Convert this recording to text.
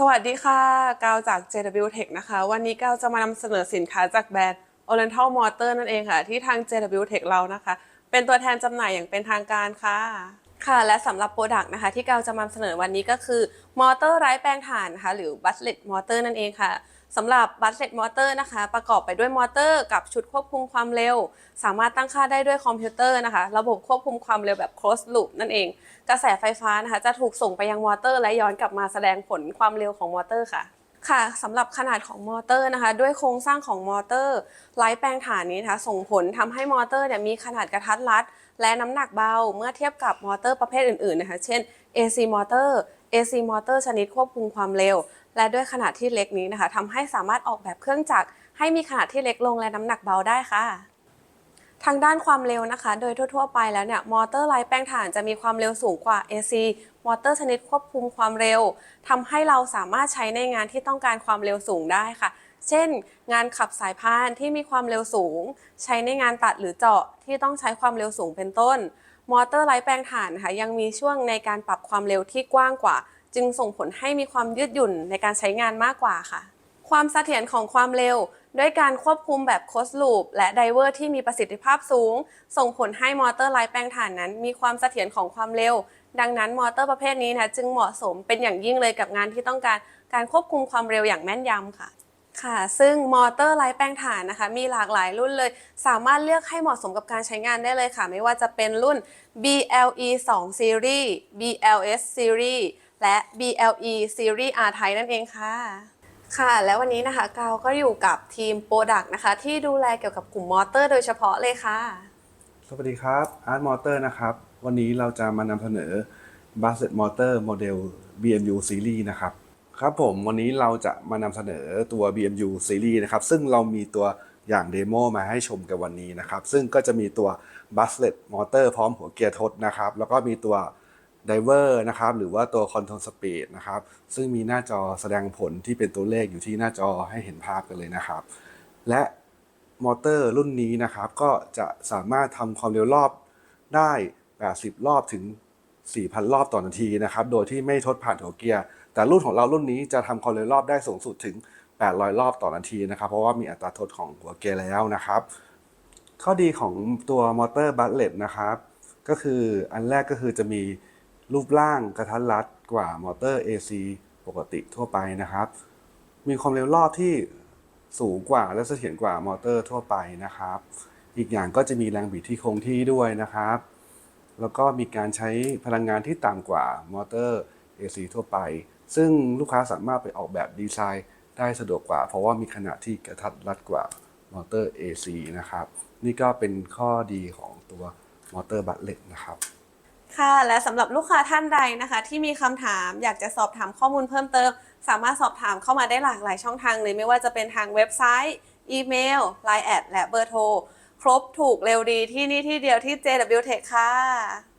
สวัสดีค่ะ กาวจาก JW Tech นะคะ วันนี้กาวจะมานำเสนอสินค้าจากแบรนด์ Oriental Motor นั่นเองค่ะ ที่ทาง JW Tech เรานะคะ เป็นตัวแทนจำหน่ายอย่างเป็นทางการค่ะ ค่ะและสำหรับโปรดักต์นะคะที่เกาจะมานำเสนอวันนี้ก็คือมอเตอร์ไร้แปลงถ่านนะคะหรือ Buslet Motor นั่นเองค่ะสำหรับ Buslet Motor นะคะ ประกอบไปด้วยมอเตอร์กับชุดควบคุมความเร็ว สามารถตั้งค่าได้ด้วยคอมพิวเตอร์นะคะ ระบบควบคุมความเร็วแบบ closed loop นั่นเอง กระแสไฟฟ้านะคะจะถูกส่งไปยังมอเตอร์ และย้อนกลับมาแสดงผลความเร็วของมอเตอร์ค่ะค่ะสำหรับขนาดของมอเตอร์นะคะ ด้วยโครงสร้างของมอเตอร์ไร้แปลงฐานนี้นะคะส่งผลทำให้มอเตอร์เนี่ยมีขนาดกระทัดรัด และน้ำหนักเบาเมื่อเทียบกับมอเตอร์ประเภทอื่นๆนะคะเช่น AC มอเตอร์ AC มอเตอร์ชนิดควบคุมความเร็ว และด้วยขนาดที่เล็กนี้นะคะทำให้สามารถออกแบบเครื่องจักรให้มีขนาดที่เล็กลงและน้ำหนักเบาได้ค่ะ ทางด้านความเร็วนะคะ โดยทั่ว ๆ ไปแล้วเนี่ยมอเตอร์ไร้แป้งถ่านจะมีความเร็วสูงกว่า AC มอเตอร์ชนิดควบคุมความเร็วทำให้เราสามารถใช้ในงานที่ต้องการความเร็วสูงได้ค่ะ เช่น งานขับสายพานที่มีความเร็วสูง ใช้ในงานตัดหรือเจาะที่ต้องใช้ความเร็วสูงเป็นต้น มอเตอร์ไร้แปลงถ่านนะคะยังมีช่วงในการปรับความเร็วที่กว้างกว่า จึงส่งผลให้มีความยืดหยุ่นในการใช้งานมากกว่าค่ะ ความเสถียรของความเร็ว ด้วยการควบคุมแบบโคสลูปและไดเวอร์ที่มีประสิทธิภาพสูง ส่งผลให้มอเตอร์ไร้แปลงถ่านนั้น มีความเสถียรของความเร็ว ดังนั้นมอเตอร์ประเภทนี้นะจึงเหมาะสมเป็นอย่างยิ่งเลยกับงานที่ต้องการการควบคุมความเร็วอย่างแม่นยำค่ะค่ะ ซึ่งมอเตอร์ไร้แปลงถ่านนะคะ มีหลากหลายรุ่นเลย สามารถเลือกให้เหมาะสมกับการใช้งานได้เลยค่ะ ไม่ว่าจะเป็นรุ่น BLE 2 Series BLS Series และ BLE Series R Type นั่นเองค่ะ ค่ะ แล้ววันนี้นะคะกาวก็อยู่กับทีมโปรดักต์นะคะ ที่ดูแลเกี่ยวกับกลุ่มมอเตอร์โดยเฉพาะเลยค่ะ สวัสดีครับ Art Motor นะครับ วันนี้เราจะมานำเสนอ b u s s e t Motor Model BMU Series นะครับ ครับผมวันนี้เราจะมานำเสนอตัว BMU Series นะครับ ซึ่งเรามีตัวอย่างเดโมมาให้ชมกันวันนี้นะครับ ซึ่งก็จะมีตัว b u s l e t Motor พร้อมหัวเกียร์ทดนะครับ แล้วก็มีตัว Diver นะครับหรือว่าตัว Control Speed นะครับซึ่งมีหน้าจอแสดงผลที่เป็นตัวเลขอยู่ที่หน้าจอให้เห็นภาพกันเลยนะครับ และมอเตอร์รุ่นนี้นะครับก็จะสามารถทำความเร็วรอบได้ 80 รอบถึง 4,000 รอบต่อนาทีนะครับโดยที่ไม่ทดผ่านหัวเกียร์ แต่รุ่นของเรารุ่นนี้จะทำความเร็วรอบได้สูงสุดถึง 800 รอบต่อนาทีนะครับ เพราะว่ามีอัตราทดของหัวเกียร์แล้วนะครับ ข้อดีของตัวมอเตอร์บัตเลตนะครับก็คืออันแรกก็คือจะมี รูปร่างกระทัดรัดกว่ามอเตอร์ AC ปกติทั่วไปนะครับ มีความเร็วรอบที่สูงกว่าและเสถียรกว่ามอเตอร์ทั่วไปนะครับ อีกอย่างก็จะมีแรงบิดที่คงที่ด้วยนะครับ แล้วก็มีการใช้พลังงานที่ต่ำกว่ามอเตอร์ AC ทั่วไป ซึ่งลูกค้าสามารถไปออกแบบดีไซน์ได้สะดวกกว่า เพราะว่ามีขนาดที่กระทัดรัดกว่ามอเตอร์ AC นะครับ นี่ก็เป็นข้อดีของตัวมอเตอร์บัตเลตนะครับ ค่ะ และสำหรับลูกค้าท่านใดนะคะ ที่มีคำถามอยากจะสอบถามข้อมูลเพิ่มเติม สามารถสอบถามเข้ามาได้หลากหลายช่องทางเลยไม่ว่าจะเป็นทางเว็บไซต์ อีเมล Line แอดและเบอร์โทร ครบถูกเร็วดีที่นี่ที่เดียวที่ JW Tech ค่ะ